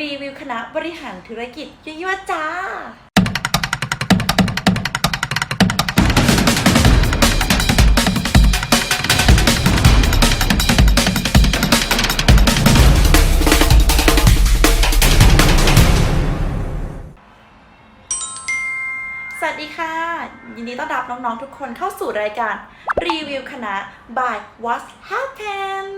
รีวิวคณะบริหารธุรกิจยั่วๆจ้า วัสดีค่ะ ยินดีต้อนรับน้องๆทุกคนเข้าสู่รายการรีวิวคณะ by What Happened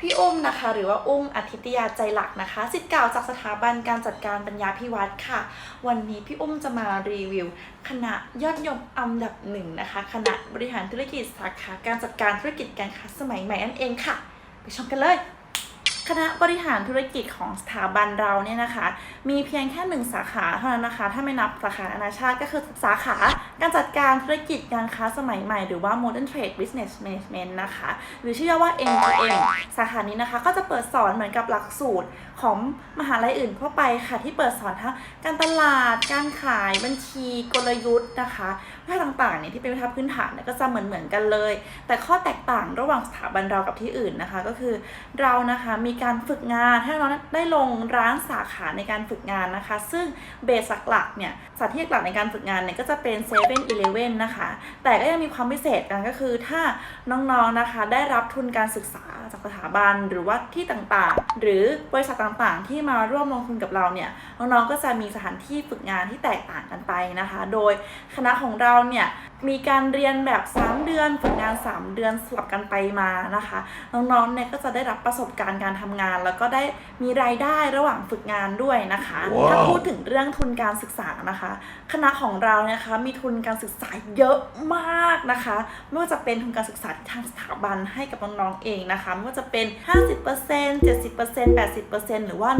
พี่อุ้มนะคะ หรือว่าอุ้มอาทิตยาใจหลักนะคะสิทธิ์เก่าจากสถาบันการจัดการปัญญาพิวัตรค่ะ วันนี้พี่อุ้มจะมารีวิว คณะยอดยมอันดับหนึ่งนะคะคณะบริหารธุรกิจสาขาการจัดการธุรกิจการค้าสมัยใหม่นั่นเองค่ะ ไปชมกันเลย คณะบริหารธุรกิจของสถาบันเราเนี่ยนะคะ มีเพียงแค่หนึ่งสาขาเท่านั้นนะคะ ถ้าไม่นับสาขานานาชาติก็คือสาขาการจัดการธุรกิจการค้าสมัยใหม่หรือว่า Modern Trade Business Management นะคะ หรือชื่อย่อว่า MTM สาขานี้นะคะ ก็จะเปิดสอนเหมือนกับหลักสูตรของมหาลัยอื่นทั่วไปค่ะ ที่เปิดสอนทั้งการตลาด การขายบัญชีกลยุทธ์นะคะวิชาต่างๆเนี่ยที่เป็นวิชาพื้นฐานเนี่ยก็จะเหมือนเหมือนๆกันเลย แต่ข้อแตกต่างระหว่างสถาบันเรากับที่อื่นนะคะ ก็คือเรานะคะมีการฝึกงานให้เราได้ลงร้านสาขาในการฝึกงานนะคะ ซึ่งเบสหลักๆเนี่ยสานที่หลักในการฝึกงานเนี่ยก็จะเป็นเซ7 e เ e ่ e นะคะ แต่ก็ยังมีความพิเศษกันก็คือถ้าน้องๆนะคะได้รับทุนการศึกษาจากสถาบันหรือว่าที่ต่างๆ หรือบริษัทต่างๆ ที่มาร่วมลงทุนกับเราเนี่ยน้องๆก็จะมีสถานที่ฝึกงานที่แตกต่างกันไปนะคะ โดยคณะของเราเนี่ย มีการเรียนแบบ 3 เดือน ฝึกงาน 3 เดือนสลับกันไปมานะคะ น้องๆเนี่ยก็จะได้รับประสบการณ์การทำงาน แล้วก็ได้มีรายได้ระหว่างฝึกงานด้วยนะคะว้าวถ้าพูดถึงเรื่องทุนการศึกษานะคะ คณะของเราเนี่ยนะคะมีทุนการศึกษาเยอะมากนะคะ ไม่ว่าจะเป็นทุนการศึกษาที่ทางสถาบันให้กับน้องๆเองนะคะไม่ว่าจะเป็น 50% 70% 80%หรือว่า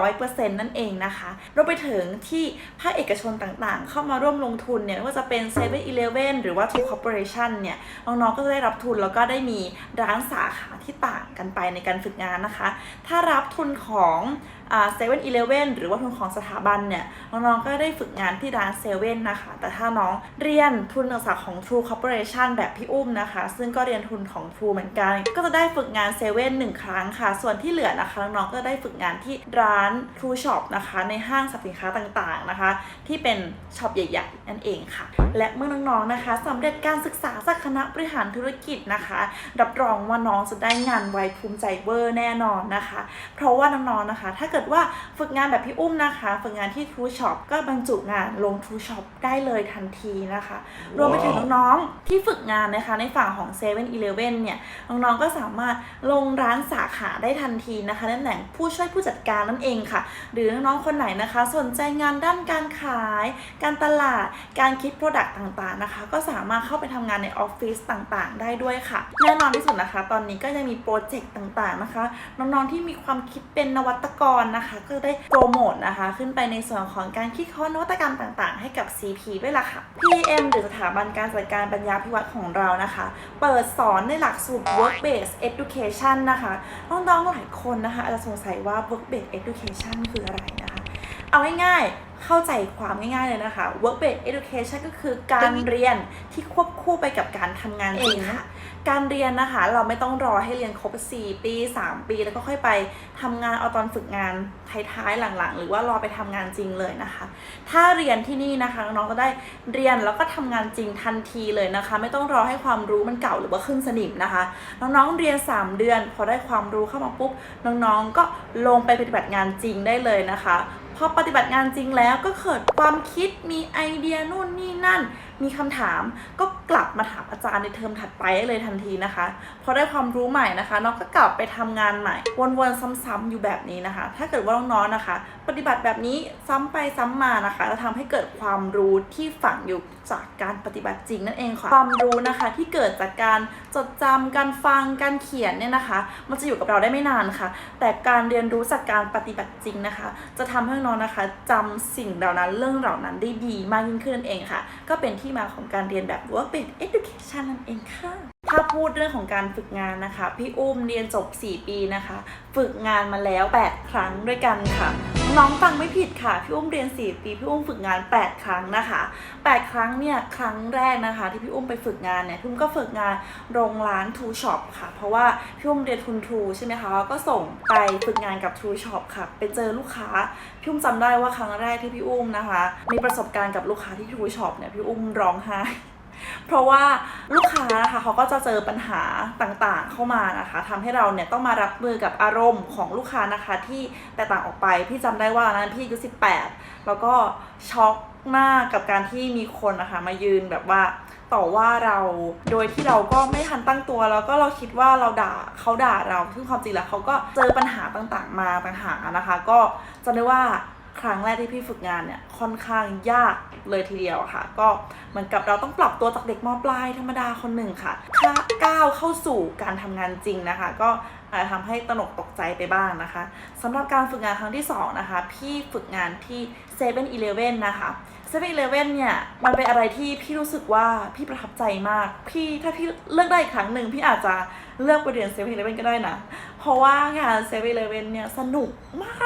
100%นั่นเองนะคะรวมไปถึงที่ภาคเอกชนต่างๆ เข้ามาร่วมลงทุนเนี่ยไม่ว่าจะเป็น7 e เ e ่ e นหรือว่าทูคอร์ปอเรชันเนี่ยน้องๆก็จะได้รับทุนแล้วก็ได้มีร้านสาขาที่ต่างกันไปในการฝึกงานนะคะ ถ้ารับทุนของ เซเว่นอีเลฟเว่นหรือว่าทุนของสถาบันเนี่ยน้องๆก็ได้ฝึกงานที่ร้านเซเว่นนะคะ แต่ถ้าน้องเรียนทุนการศึกษาของ True Corporation แบบพี่อุ้มนะคะ ซึ่งก็เรียนทุนของ True เหมือนกัน ก็จะได้ฝึกงานเซเว่นหนึ่งครั้งค่ะ ส่วนที่เหลือนะคะน้องๆก็ได้ฝึกงานที่ร้าน True Shop นะคะในห้างสรรพสินค้าต่างๆนะคะ ที่เป็นช็อปใหญ่ๆนั่นเองค่ะ และเมื่อน้องๆนะคะสำเร็จการศึกษาจากคณะบริหารธุรกิจนะคะ รับรองว่าน้องจะได้งานไวภูมิใจเวอร์แน่นอนนะคะ เพราะว่าน้องๆนะคะ ถ้าเกิดิดว่าฝึกงานแบบพี่อุ้มนะคะ ฝึกงานที่ True Shop ก็บรรจุงานลง True Shop ได้เลยทันทีนะคะ รวมไปถึงน้องๆที่ฝึกงานนะคะในฝั่งของ7 e เ e ่ e อเนี่ยน้องๆก็สามารถลงร้านสาขาได้ทันทีนะคะในตำแหน่งผู้ช่วยผู้จัดการนั่นเองค่ะ หรือน้องๆคนไหนนะคะ สนใจงานด้านการขาย การตลาด การคิด Product ต่างๆนะคะ ก็สามารถเข้าไปทำงานในออฟฟิศต่างๆ ได้ด้วยค่ะ แน่นอนที่สุดนะคะ ตอนนี้ก็ยังมีโปรเจกต์ต่างๆนะคะ น้องๆที่มีความคิดเป็นนวัตกรนะคะ ก็ได้โปรโมทนะคะ ขึ้นไปในส่วนของการคิดค้นนวัตกรรมต่างๆ ให้กับ CP ด้วยล่ะค่ะ PM หรือสถาบันการจัดการปัญญาพิวัตรของเรานะคะ เปิดสอนในหลักสูตร work based education นะคะน้องๆหลายคนนะคะอาจจะสงสัยว่า work based education คืออะไรนะคะ เอาง่ายๆ เข้าใจความง่ายๆเลยนะคะ work based education ก็คือการเรียนที่ควบคู่ไปกับการทำงานจริงค่ะการเรียนนะคะ เราไม่ต้องรอให้เรียนครบ 4 ปี 3 ปี แล้วก็ค่อยไปทำงานเอาตอนฝึกงานท้ายๆหลังๆ หรือว่ารอไปทำงานจริงเลยนะคะ ถ้าเรียนที่นี่นะคะน้องๆก็ได้เรียนแล้วก็ทำงานจริงทันทีเลยนะคะ ไม่ต้องรอให้ความรู้มันเก่าหรือว่าขึ้นสนิมนะคะน้องๆเรียน 3 เดือน พอได้ความรู้เข้ามาปุ๊บน้องๆก็ลงไปปฏิบัติงานจริงได้เลยนะคะ พอปฏิบัติงานจริงแล้วก็เกิดความคิดมีไอเดียนู่นนี่นั่น มีคำถามก็กลับมาถามอาจารย์ในเทอมถัดไปเลยทันทีนะคะพอได้ความรู้ใหม่นะคะน้องก็กลับไปทำงานใหม่ วนๆซ้ำๆอยู่แบบนี้นะคะ ถ้าเกิดว่าน้องๆนะคะ ปฏิบัติแบบนี้ซ้ำไปซ้ำมานะคะจะทำให้เกิดความรู้ที่ฝังอยู่จากการปฏิบัติจริงนั่นเองค่ะความรู้นะคะที่เกิดจากการจดจำการฟังการเขียนเนี่ยนะคะ มันจะอยู่กับเราได้ไม่นานค่ะ แต่การเรียนรู้จากการปฏิบัติจริงนะคะ จะทำให้น้องนะคะจำสิ่งเหล่านั้นเรื่องเหล่านั้นได้ดีมากยิ่งขึ้นนั่นเองค่ะ ก็เป็นที่ที่มาของการเรียนแบบ work based education นั่นเองค่ะ ถ้าพูดเรื่องของการฝึกงานนะคะ พี่อุ้มเรียนจบ 4 ปีนะคะ ฝึกงานมาแล้ว 8 ครั้งด้วยกันค่ะ น้องฟังไม่ผิดค่ะ พี่อุ้มเรียน 4 ปีพี่อุ้มฝึกงาน 8 ครั้งนะคะ 8 ครั้งเนี่ยครั้งแรกนะคะ ที่พี่อุ้มไปฝึกงานเนี่ยพี่อุ้มก็ฝึกงานโรงร้านทูช็อปค่ะ เพราะว่าพี่อุ้มเรียนทุนทูใช่ไหมคะก็ส่งไปฝึกงานกับทูช็อปค่ะไปเจอลูกค้าพี่อุ้มจำได้ว่าครั้งแรกที่พี่อุ้มนะคะ มีประสบการณ์กับลูกค้าที่ทูช็อปเนี่ยพี่อุ้มร้องไห้ เพราะว่าลูกค้านะคะเขาก็จะเจอปัญหาต่างๆ เข้ามานะคะทำให้เราเนี่ยต้องมารับมือกับอารมณ์ของลูกค้านะคะที่แตกต่างออกไปพี่จำได้ว่าตอนนั้นพี่อายุ18 แล้วก็ช็อกมากกับการที่มีคนนะคะมายืนแบบว่าต่อว่าเราโดยที่เราก็ไม่ทันตั้งตัวแล้วก็เราคิดว่าเราด่าเขาด่าเราซึ่งความจริงแล้วเขาก็เจอปัญหาต่างๆ มาต่างหากนะคะ ก็จำได้ว่า ครั้งแรกที่พี่ฝึกงานเนี่ยค่อนข้างยากเลยทีเดียวค่ะ ก็เหมือนกับเราต้องปรับตัวจากเด็กมปลายธรรมดาคนหนึ่งค่ะค่าก้าวเข้าสู่การทำงานจริงนะคะ ก็อาจจะทำให้ตนกตกใจไปบ้างนะคะสำหรับการฝึกงานครั้งที่สองนะคะ พี่ฝึกงานที่7 e เ e ่ e อนะคะ7 e เ e ่ e อเนี่ยมันเป็นอะไรที่พี่รู้สึกว่าพี่ประทับใจมาก พี่ถ้าพี่เลือกได้อีกครั้งหนึ่งพี่อาจจะเลือกไปเรียน7 e เ e ่ e ก็ได้นะ เพราะว่างาน7 e เ e ่ e เนี่ยสนุกมาก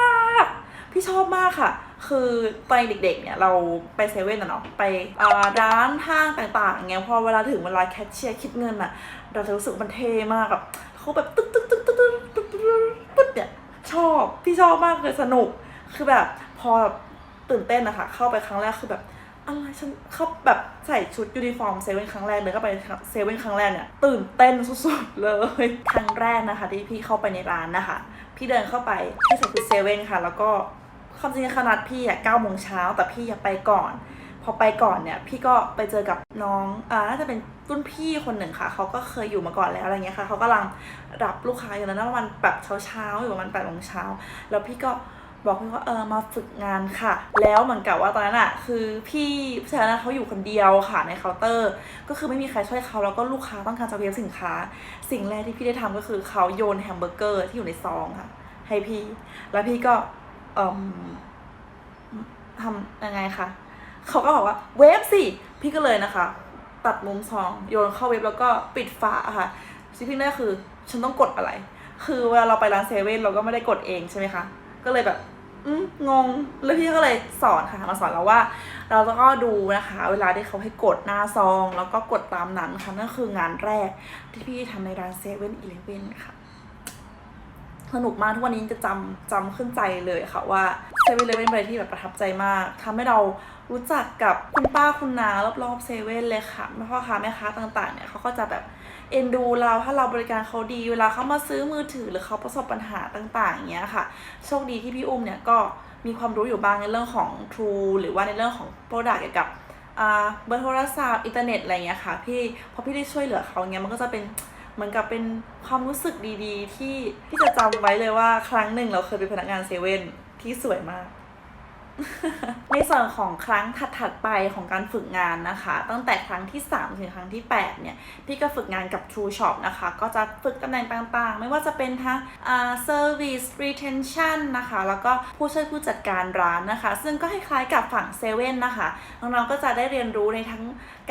พี่ชอบมากค่ะ คือตอนเด็กๆเนี่ยเราไปเซเว่นอะเนาะไปร้านห้างต่างๆเงี้ยพอเวลาถึงเวลาแคชเชียร์คิดเงินอะเราจะรู้สึกมันเท่มากแบบเขาแบบตึ๊กตึ๊กตึ๊กตึ๊กตึ๊กตึ๊กตึ๊กปึ๊ดเนี่ยชอบพี่ชอบมากเลยสนุกคือแบบพอตื่นเต้นนะคะเข้าไปครั้งแรกคือแบบอะไรฉันเข้าแบบใส่ชุดยูนิฟอร์มเซเว่นครั้งแรกเลยเข้าไปเซเว่นครั้งแรกเนี่ยตื่นเต้นสุดๆเลย ครั้งแรกนะคะที่พี่เข้าไปในร้านนะคะ พี่เดินเข้าไปที่ใส่ชุดเซเว่นค่ะ แล้วก็ความจริงขนาดพี่อะเก้าโมงเช้าแต่พี่อยากไปก่อน พอไปก่อนเนี่ย พี่ก็ไปเจอกับน้องอ่าน่าจะเป็นรุ่นพี่คนหนึ่งค่ะ เขาก็เคยอยู่มาก่อนแล้วอะไรเงี้ยค่ะ เขากำลังรับลูกค้าอยู่แล้วนะประมาณแบบเช้าๆอยู่ประมาณแปดโมงเช้า แล้วพี่ก็ บอกพี่ว่าเออมาฝึกงานค่ะ แล้วเหมือนกับว่าตอนนั้นอะคือพี่ผู้ชายนนั้นเขาอยู่คนเดียวค่ะในเคาน์เตอร์ ก็คือไม่มีใครช่วยเขาแล้วก็ลูกค้าต้องการจะเวียนสินค้า สิ่งแรกที่พี่ได้ทำก็คือเขาโยนแฮมเบอร์เกอร์ที่อยู่ในซองค่ะ ให้พี่ แล้วพี่ก็เอ่มทำยังไงคะเขาก็บอกว่าเวฟสิพี่ก็เลยนะคะ ตัดมุมซอง โยนเข้าเว็บแล้วก็ปิดฝาค่ะสิ่งที่แรกคือฉันต้องกดอะไร คือเวลาเราไปร้านเซเว่นเราก็ไม่ได้กดเองใช่ไหมคะก็เลยแบบ งงแล้วพี่ก็เลยสอนค่ะมาสอนเราว่า เราจะก็ดูนะคะ เวลาที่เขาให้กดหน้าซอง แล้วก็กดตามนั้นค่ะนั่นคืองานแรกที่พี่ทำในร้านเซเว่นอีเลฟเว่นค่ะสนุกมากทุกวันนี้จะจำจำขึ้นใจเลยค่ะว่าเซเว่นเลเว่นเป็นอะไรที่แบบประทับใจมากทำให้เรารู้จักกับคุณป้าคุณนารอบๆเซเว่นเลยค่ะแม่พ่อค้าแม่ค้าต่างๆเนี่ยเขาก็จะแบบ เอ็นดูเราถ้าเราบริการเขาดี เวลาเขามาซื้อมือถือหรือเขาประสบปัญหาต่างๆอย่างเงี้ยค่ะ โชคดีที่พี่อุ้มเนี่ยก็มีความรู้อยู่บ้างในเรื่องของ True หรือว่าในเรื่องของโปรดักต์เกี่ยวกับอ่าเบอร์โทรศัพท์อินเทอร์เน็ตอะไรเงี้ยค่ะพี่พอพี่ได้ช่วยเหลือเขาเงี้ยมันก็จะเป็นเหมือนกับเป็นความรู้สึกดีๆ ที่ที่จะจำไว้เลยว่าครั้งหนึ่งเราเคยเป็นพนักงานเซเว่นที่สวยมาก ในส่วนของครั้งถัดๆไปของการฝึกงานนะคะ ตั้งแต่ครั้งที่ 3 ถึงครั้งที่ 8 เนี่ย พี่ก็ฝึกงานกับ True Shop นะคะ ก็จะฝึกตำแหน่งต่างๆ ไม่ว่าจะเป็นทั้งอ่อ Service Retention นะคะ แล้วก็ผู้ช่วยผู้จัดการร้านนะคะ ซึ่งก็คล้ายๆกับฝั่งเซเว่นนะคะ น้องๆก็จะได้เรียนรู้ในทั้ง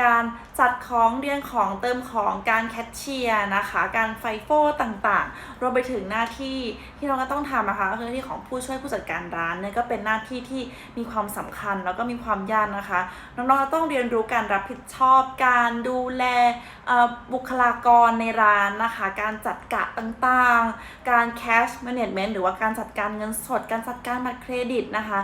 การจัดของเรียงของเติมของการแคชเชียร์นะคะ การไฟโฟต่างๆ รวมไปถึงหน้าที่ที่เราก็ต้องทำนะคะก็คือหน้าที่ของผู้ช่วยผู้จัดการร้านเนี่ยก็เป็นหน้าที่ที่มีความสำคัญแล้วก็มีความยากนะคะน้องๆจะต้องเรียนรู้การรับผิดชอบ การดูแลบุคลากรในร้านนะคะ การจัดกะต่างๆ การ cash management หรือว่าการจัดการเงินสด การจัดการบัตรเครดิตนะคะ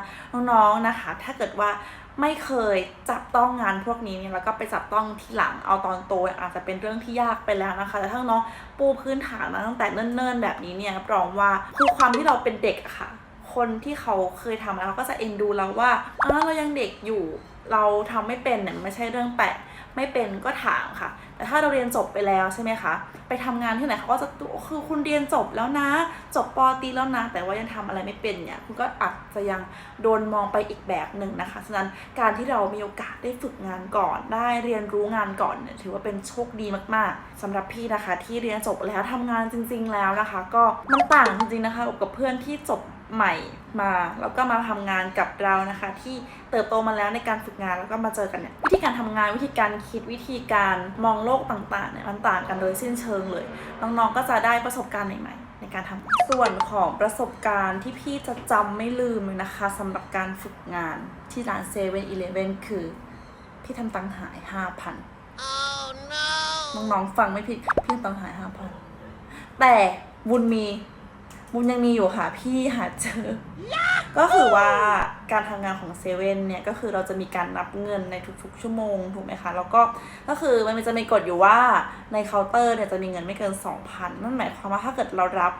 น้องๆนะคะ ถ้าเกิดว่า ไม่เคยจับต้องงานพวกนี้เนี่ยแล้วก็ไปจับต้องทีหลังเอาตอนโตอาจจะเป็นเรื่องที่ยากไปแล้วนะคะแต่ถ้าน้องปูพื้นฐานมาตั้งแต่เนิ่นๆ แบบนี้เนี่ยรองว่าคือความที่เราเป็นเด็กอะค่ะ คนที่เขาเคยทำแล้วเขาก็จะเอ็นดูเราว่าอ้าเรายังเด็กอยู่ เราทำไม่เป็นเนี่ยไม่ใช่เรื่องแปลก ไม่เป็นก็ถามค่ะ แต่ถ้าเราเรียนจบไปแล้วใช่ไหมคะ ไปทำงานที่ไหนเขาก็จะคือคุณเรียนจบแล้วนะ จบปอตีแล้วนะ แต่ว่ายังทำอะไรไม่เป็นเนี่ย คุณก็อาจจะยังโดนมองไปอีกแบบหนึ่งนะคะ ฉะนั้นการที่เรามีโอกาสได้ฝึกงานก่อน ได้เรียนรู้งานก่อนเนี่ยถือว่าเป็นโชคดีมากๆสำหรับพี่นะคะ ที่เรียนจบแล้วทำงานจริง ๆ แล้วนะคะ ก็มันต่างจริงๆนะคะกับเพื่อนที่จบ ใหม่มาแล้วก็มาทำงานกับเรานะคะ ที่เติบโตมาแล้วในการฝึกงานแล้วก็มาเจอกันเนี่ยวิธีการทำงานวิธีการคิดวิธีการมองโลกต่างๆเนี่ยมันต่างกันโดยสิ้นเชิงเลย น้องๆก็จะได้ประสบการณ์ใหม่ๆ ในการทำส่วนของประสบการณ์ที่พี่จะจำไม่ลืมเลยนะคะสำหรับการฝึกงานที่ร้านเซเว่นอีเลฟเว่นคือ พี่ทำตังค์หายห้าพันน้องๆฟังไม่ผิดพี่ทำตังค์หายห้าพันแต่บุญมี บุญยังมีอยู่ค่ะพี่หาเจอ ก็คือว่าการทำงานของเซเว่นเนี่ยก็คือเราจะมีการนับเงินในทุกๆ ชั่วโมงถูกไหมคะ แล้วก็ก็คือมันจะมีกฎอยู่ว่าในเคาน์เตอร์เนี่ยจะมีเงินไม่เกิน 2,000 นั่นหมายความว่าถ้าเกิดเรารับ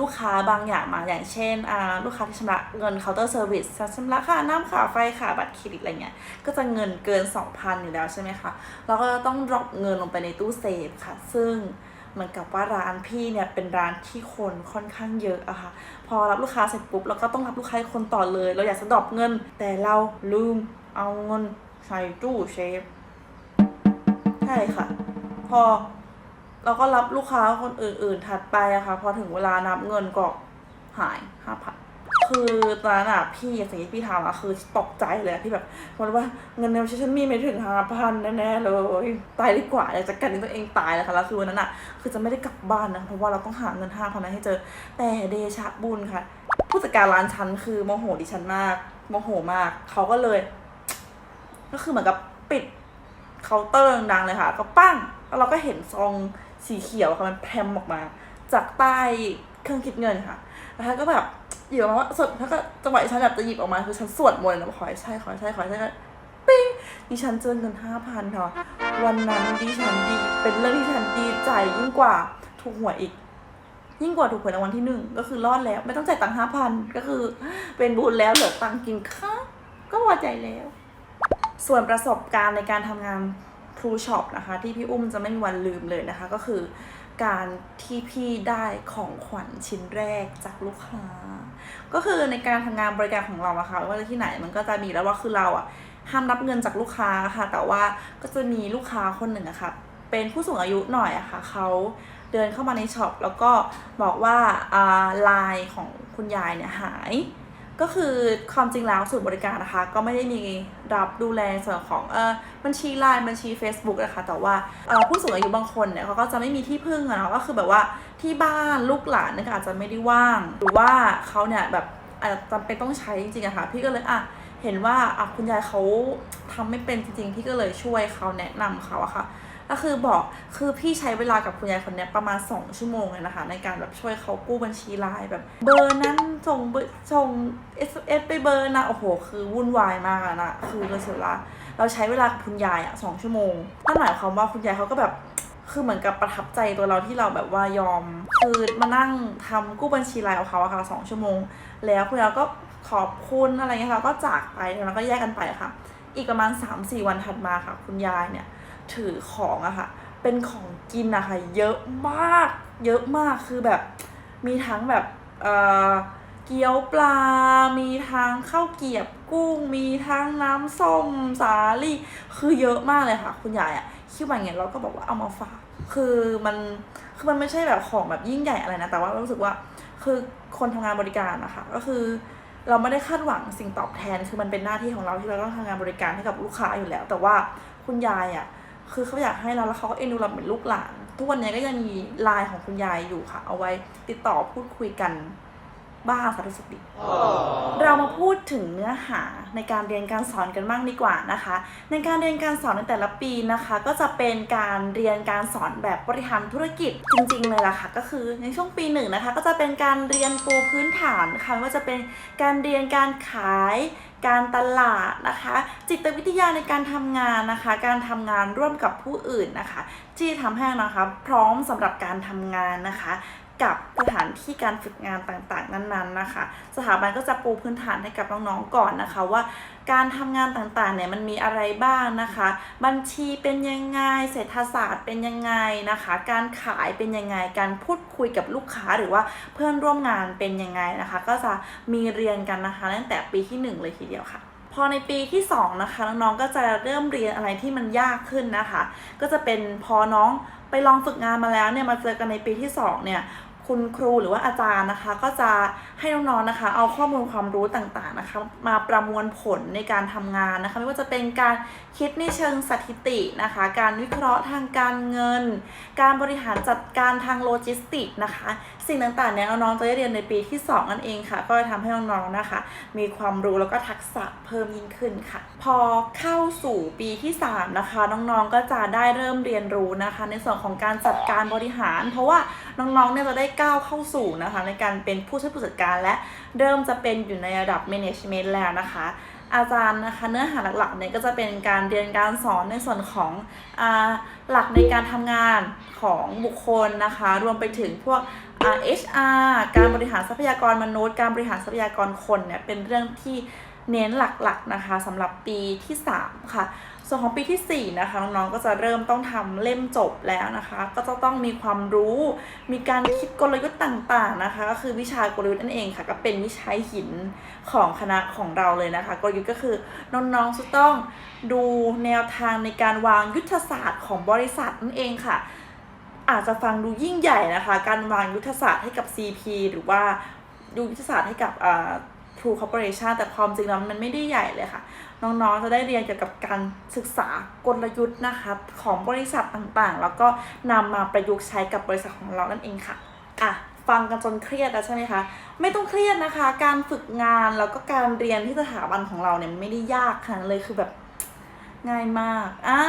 ลูกค้าบางอย่างมาอย่างเช่นอ่าลูกค้าที่ชำระเงินเคาน์เตอร์เซอร์วิสชำระค่าน้ำค่าไฟค่าบัตรเครดิตอะไรเงี้ย ก็จะเงินเกิน 2,000อยู่แล้วใช่ไหมคะ เราก็จะต้องดรอปเงินลงไปในตู้เซฟค่ะ ซึ่ง เหมือนกับว่าร้านพี่เนี่ยเป็นร้านที่คนค่อนข้างเยอะอะค่ะ พอรับลูกค้าเสร็จปุ๊บเราก็ต้องรับลูกค้าคนต่อเลย เราอยากจะดรอปเงิน แต่เราลืมเอาเงินใส่ตู้เชฟใช่ค่ะ พอเราก็รับลูกค้าคนอื่น ๆ ถัดไปอะค่ะ พอถึงเวลานับเงินก็หายห้าพัน คือตอนนั้นอะพี่สิ่งที่พี่ทำอะคือตกใจเลยพี่แบบมันว่าเงินในบัญชีฉันมีไม่ถึงห้าพันแน่ๆเลยตายดีกว่าอยากจะกันตัวเองตายเลยค่ะแล้วคือวันนั้นอะคือจะไม่ได้กลับบ้านนะเพราะว่าเราต้องหาเงินห้าพันนั้นให้เจอแต่เดชะบุญค่ะ ผู้จัดการร้านฉันคือโมโหดิฉันมากโมโหมากเขาก็เลย ก็คือเหมือนกับปิดเคาน์เตอร์ดังเลยค่ะ ก็ปั้งแล้วเราก็เห็นซองสีเขียวค่ะมันแพรมออกมา จากใต้เครื่องคิดเงินค่ะแล้วก็แบบ ยิบออกมาว่าสดแล้วก็จังหวะที่ฉันแบบจะหยิบออกมาคือฉันสวดมนต์นะขอให้ใช่ขอให้ใช่ขอให้ใช่ก็ปิ้งดิฉันเจอเงินห้าพันค่ะวันนั้นดิฉันดีเป็นเรื่องที่ฉันดีใจยิ่งกว่าถูกหวยอีก ยิ่งกว่าถูกหวยรางวัลที่หนึ่งก็คือรอดแล้ว ไม่ต้องจ่ายตังค์ห้าพันก็คือเป็นบุญแล้วเหลือตังค์กินข้าวก็พอใจแล้ว ส่วนประสบการณ์ในการทำงานครูช็อปนะคะ ที่พี่อุ้มจะไม่มีวันลืมเลยนะคะ ก็คือ การที่พี่ได้ของขวัญชิ้นแรกจากลูกค้า ก็คือในการทำงานบริการของเราอะค่ะไม่ว่าจะที่ไหนมันก็จะมีแล้วว่าคือเราอะห้ามรับเงินจากลูกค้าค่ะ แต่ว่าก็จะมีลูกค้าคนหนึ่งอะค่ะ เป็นผู้สูงอายุหน่อยอะค่ะเขาเดินเข้ามาในช็อปแล้วก็บอกว่าอ่าไลน์ของคุณยายเนี่ยหาย ก็คือความจริงแล้วศูนย์บริการนะคะ ก็ไม่ได้มีรับดูแลส่วนของเออบัญชีไลน์บัญชี Facebook นะคะ แต่ว่าเออผู้สูงอายุบางคนเนี่ยเขาก็จะไม่มีที่พึ่งอะเนาะก็คือแบบว่าที่บ้านลูกหลานเนี่ยอาจจะไม่ได้ว่าง หรือว่าเขาเนี่ยแบบอาจจะจำเป็นต้องใช้จริงๆอะค่ะพี่ก็เลยอะเห็นว่าอะคุณยายเขาทำไม่เป็นจริงๆพี่ก็เลยช่วยเขาแนะนำเขาอะค่ะ ก็คือบอกคือพี่ใช้เวลากับคุณยายคนนี้ประมาณ 2 ชั่วโมงเลยนะคะ ในการแบบช่วยเขากู้บัญชีไลน์แบบ เบอร์นั้นส่งส่งเอสเอสไปเบอร์นะโอ้โห คือวุ่นวายมากนะคือเราเสียเวลาเราใช้เวลากับคุณยายอะสองชั่วโมงนั่นหมายความว่าคุณยายเขาก็แบบคือเหมือนกับประทับใจตัวเราที่เราแบบว่ายอม คือมานั่งทำกู้บัญชีไลน์ของเขาอะค่ะสองชั่วโมง แล้วคุณยายก็ขอบคุณอะไรเงี้ยค่ะก็จากไปแล้วก็แยกกันไปค่ะ อีกประมาณ3-4วันถัดมาค่ะ คุณยายเนี่ย ถือของอะค่ะ เป็นของกินอะค่ะ เยอะมาก เยอะมากคือแบบมีทั้งแบบเอ่อเกี๊ยวปลา มีทั้งข้าวเกรียบกุ้ง มีทั้งน้ำส้มสาลี่ คือเยอะมากเลยค่ะ คุณยายอะคิดว่าอย่างเงี้ยเราก็บอกว่าเอามาฝาก คือมันคือมันไม่ใช่แบบของแบบยิ่งใหญ่อะไรนะ แต่ว่ารู้สึกว่าคือคนทำงานบริการนะคะก็คือเราไม่ได้คาดหวังสิ่งตอบแทน คือมันเป็นหน้าที่ของเราที่เราต้องทำงานบริการให้กับลูกค้าอยู่แล้ว แต่ว่าคุณยายอะ คือเขาอยากให้เราแล้วเขาก็เอ็นดูเราเหมือนลูกหลานทุกวันนี้ก็ยังมีไลน์ของคุณยายอยู่ค่ะ เอาไว้ติดต่อพูดคุยกันบ้างสารทุกข์สุขดิบเรามาพูดถึงเนื้อหาในการเรียนการสอนกันบ้างดีกว่านะคะ ในการเรียนการสอนในแต่ละปีนะคะ ก็จะเป็นการเรียนการสอนแบบบริหารธุรกิจจริงๆเลยล่ะค่ะ ก็คือในช่วงปีหนึ่งนะคะ ก็จะเป็นการเรียนปูพื้นฐานค่ะไม่ว่าจะเป็นการเรียนการขาย การตลาดนะคะ จิตวิทยาในการทำงานนะคะ การทำงานร่วมกับผู้อื่นนะคะ ที่ทำให้นะคะ พร้อมสำหรับการทำงานนะคะ กับสถานที่การฝึกงานต่างๆ นั้นๆนะคะ สถาบันก็จะปูพื้นฐานให้กับน้องๆก่อนนะคะ ว่าการทำงานต่างๆเนี่ยมันมีอะไรบ้างนะคะ บัญชีเป็นยังไงเศรษฐศาสตร์เป็นยังไงนะคะ การขายเป็นยังไงการพูดคุยกับลูกค้าหรือว่าเพื่อนร่วมงานเป็นยังไงนะคะ ก็จะมีเรียนกันนะคะตั้งแต่ปีที่หนึ่งเลยทีเดียวค่ะ พอในปีที่สองนะคะน้องๆก็จะเริ่มเรียนอะไรที่มันยากขึ้นนะคะ ก็จะเป็นพอน้องไปลองฝึกงานมาแล้วเนี่ยมาเจอกันในปีที่สองเนี่ยคุณครูหรือว่าอาจารย์นะคะ ก็จะให้น้องๆนะคะ เอาข้อมูลความรู้ต่างๆนะคะ มาประมวลผลในการทำงานนะคะ ไม่ว่าจะเป็นการคิดในเชิงสถิตินะคะ การวิเคราะห์ทางการเงิน การบริหารจัดการทางโลจิสติกนะคะสิ่งต่างๆเนี่ยน้องๆจะได้เรียนในปีที่ 2 นั่นเองค่ะ ก็จะทำให้น้องๆนะคะ มีความรู้แล้วก็ทักษะเพิ่มยิ่งขึ้นค่ะ พอเข้าสู่ปีที่ 3 นะคะ น้องๆก็จะได้เริ่มเรียนรู้นะคะ ในส่วนของการจัดการบริหาร เพราะว่าน้องๆเนี่ยจะได้ก้าวเข้าสู่นะคะ ในการเป็นผู้ช่วยผู้จัดการและเริ่มจะเป็นอยู่ในระดับ management แล้วนะคะ อาจารย์นะคะ เนื้อหาหลักๆเนี่ยก็จะเป็นการเรียนการสอนในส่วนของอาหลักในการทำงานของบุคคลนะคะ รวมไปถึงพวกอ่า HR การบริหารทรัพยากรมนุษย์ การบริหารทรัพยากรคนเนี่ยเป็นเรื่องที่เน้นหลักๆนะคะสำหรับปีที่ 3 ค่ะ ส่วนของปีที่ 4 นะคะน้องๆก็จะเริ่มต้องทำเล่มจบแล้วนะคะ ก็จะต้องมีความรู้ มีการคิดกลยุทธ์ต่างๆนะคะ ก็คือวิชากลยุทธ์นั่นเองค่ะ ก็เป็นวิชาหินของคณะของเราเลยนะคะ กลยุทธ์ก็คือน้องๆจะต้องดูแนวทางในการวางยุทธศาสตร์ของบริษัทนั่นเองค่ะอาจจะฟังดูยิ่งใหญ่นะคะ การวางยุทธศาสตร์ให้กับ CP หรือว่าดูยุทธศาสตร์ให้กับอ่า True Corporation แต่ความจริงแล้วมันไม่ได้ใหญ่เลยค่ะ น้องๆจะได้เรียนเกี่ยวกับการศึกษากลยุทธ์นะคะของบริษัทต่างๆ แล้วก็นำมาประยุกต์ใช้กับบริษัทของเรานั่นเองค่ะอะฟังกันจนเครียดแล้วใช่ไหมคะ ไม่ต้องเครียดนะคะ การฝึกงานแล้วก็การเรียนที่สถาบันของเราเนี่ยไม่ได้ยากขนาดนั้นเลยคือแบบง่ายมากอะ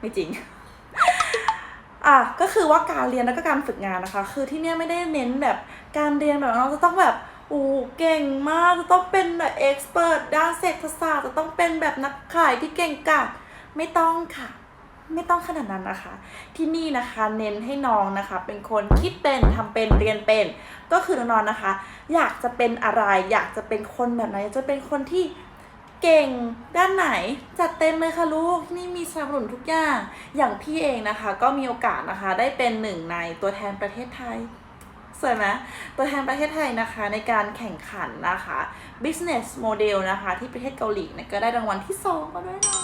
ไม่จริงอะก็คือว่าการเรียนแล้วก็การฝึกงานนะคะ คือที่เนี่ยไม่ได้เน้นแบบการเรียนแบบเราจะต้องแบบ โอ้เก่งมากจะต้องเป็นแบบเอ็กซ์เพรสด้านเศรษฐศาสตร์จะต้องเป็นแบบนักขายที่เก่งกาจไม่ต้องค่ะ ไม่ต้องขนาดนั้นนะคะ ที่นี่นะคะเน้นให้น้องนะคะ เป็นคนคิดเป็นทำเป็นเรียนเป็น ก็คือน้องๆนะคะ อยากจะเป็นอะไร อยากจะเป็นคนแบบไหนอยากจะเป็นคนที่เก่งด้านไหนจัดเต็มเลยค่ะลูกที่นี่มีสนับสนุนทุกอย่างอย่างพี่เองนะคะ ก็มีโอกาสนะคะ ได้เป็นหนึ่งในตัวแทนประเทศไทย สวยไหมตัวแทนประเทศไทยนะคะในการแข่งขันนะคะ business model นะคะ ที่ประเทศเกาหลีเนี่ยก็ได้รางวัลที่สองมาด้วยนะ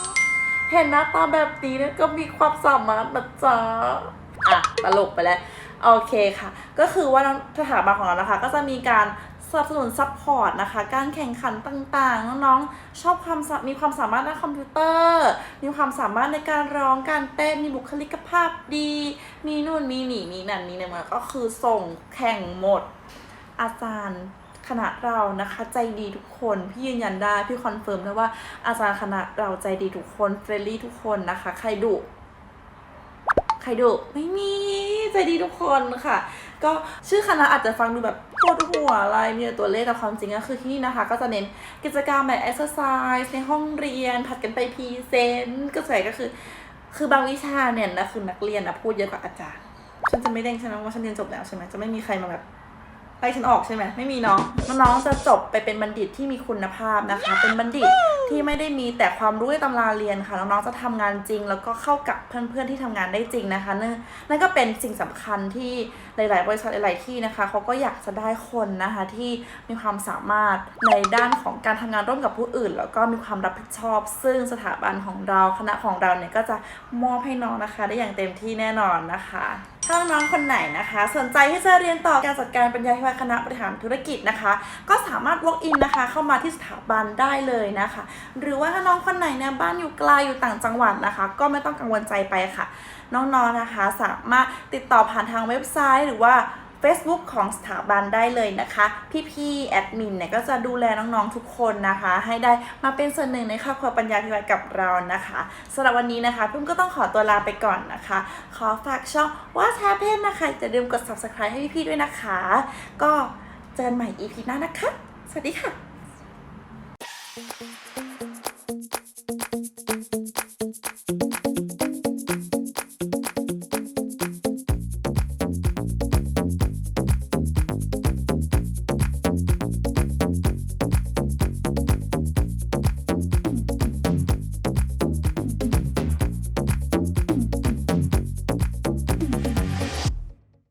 เห็นหน้าตาแบบนี้เนี่ยก็มีความสามารถนะจ๊ะอะตลกไปแล้ว โอเคค่ะ ก็คือว่าสถาบันของเรานะคะ ก็จะมีการ สนับสนุนซัพพอร์ตนะคะ การแข่งขันต่างๆ น้องๆ ชอบความมีความสามารถด้านคอมพิวเตอร์ มีความสามารถในการร้องการเต้น มีบุคลิกภาพดี มีนู่นมีนี่มีนั่นมีนี่มาก็คือส่งแข่งหมด อาจารย์คณะเรานะคะใจดีทุกคนพี่ยืนยันได้พี่คอนเฟิร์มได้ว่าอาจารย์คณะเราใจดีทุกคนเฟรนลี่ทุกคนนะคะ ใครดุใครดุไม่มีใจดีทุกคนค่ะ ก็ชื่อคณะอาจจะฟังดูแบบ ปวดหัวอะไรมีแต่ตัวเลขแต่ความจริงก็คือที่นี่นะคะ ก็จะเน้นกิจกรรมแบบแอสเซอร์ไซส์ในห้องเรียน ผัดกันไปพรีเซนต์ก็ใส่ก็คือ คือบางวิชาเนี่ยนะคือนักเรียนนะพูดเยอะกว่าอาจารย์ฉันจะไม่เด้งใช่ไหมว่าฉันเรียนจบแล้วใช่ไหมจะไม่มีใครมาแบบ ไล่ฉันออกใช่ไหมไม่มีเน้องน้องๆจะจบไปเป็นบัณฑิตที่มีคุณภาพนะคะ เป็นบัณฑิตที่ไม่ได้มีแต่ความรู้ในตำราเรียนค่ะน้องๆจะทำงานจริง แล้วก็เข้ากับเพื่อนๆที่ทำงานได้จริงนะคะนั่นนั่นก็เป็นสิ่งสำคัญที่หลาย ๆ บริษัทหลาย ๆ ที่นะคะเขาก็อยากจะได้คนนะคะที่มีความสามารถในด้านของการทำงานร่วมกับผู้อื่น แล้วก็มีความรับผิดชอบ ซึ่งสถาบันของเราคณะของเราเนี่ยก็จะมอบให้น้องนะคะ ได้อย่างเต็มที่แน่นอนนะคะ ถ้าน้องๆคนไหนนะคะ สนใจที่จะเรียนต่อการจัดการปัญญาพิวัตรคณะบริหารธุรกิจนะคะ ก็สามารถ walk in นะคะ เข้ามาที่สถาบันได้เลยนะคะ หรือว่าถ้าน้องคนไหนเนี่ยบ้านอยู่ไกลอยู่ต่างจังหวัดนะคะ ก็ไม่ต้องกังวลใจไปค่ะ น้องๆนะคะ สามารถติดต่อผ่านทางเว็บไซต์หรือว่า Facebook ของสถาบันได้เลยนะคะ พี่ๆแอดมินเนี่ยก็จะดูแลน้องๆทุกคนนะคะ ให้ได้มาเป็นส่วนหนึ่งในครอบครัวปัญญาพิวัตรกับเรานะคะสำหรับวันนี้นะคะพุ่มก็ต้องขอตัวลาไปก่อนนะคะ ขอฝากช่องว่าแท้เพ่นนะคะอย่าลืมกด subscribe ให้พี่ๆด้วยนะคะ ก็เจอกันใหม่ EP หน้านะคะ สวัสดีค่ะ